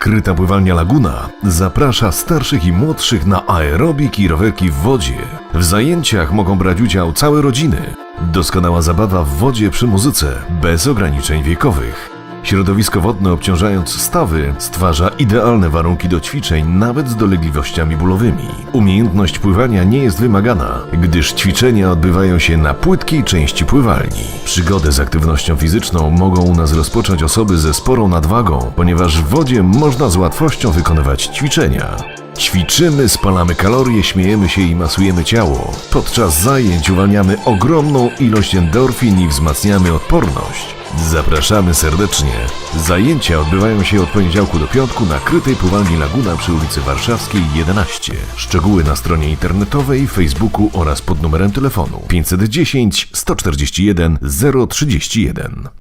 Kryta pływalnia Laguna zaprasza starszych i młodszych na aerobik i rowerki w wodzie. W zajęciach mogą brać udział całe rodziny. Doskonała zabawa w wodzie przy muzyce, bez ograniczeń wiekowych. Środowisko wodne obciążając stawy stwarza idealne warunki do ćwiczeń nawet z dolegliwościami bólowymi. Umiejętność pływania nie jest wymagana, gdyż ćwiczenia odbywają się na płytkiej części pływalni. Przygodę z aktywnością fizyczną mogą u nas rozpocząć osoby ze sporą nadwagą, ponieważ w wodzie można z łatwością wykonywać ćwiczenia. Ćwiczymy, spalamy kalorie, śmiejemy się i masujemy ciało. Podczas zajęć uwalniamy ogromną ilość endorfin i wzmacniamy odporność. Zapraszamy serdecznie. Zajęcia odbywają się od poniedziałku do piątku na krytej pływalni Laguna przy ulicy Warszawskiej 11. Szczegóły na stronie internetowej, Facebooku oraz pod numerem telefonu 510 141 031.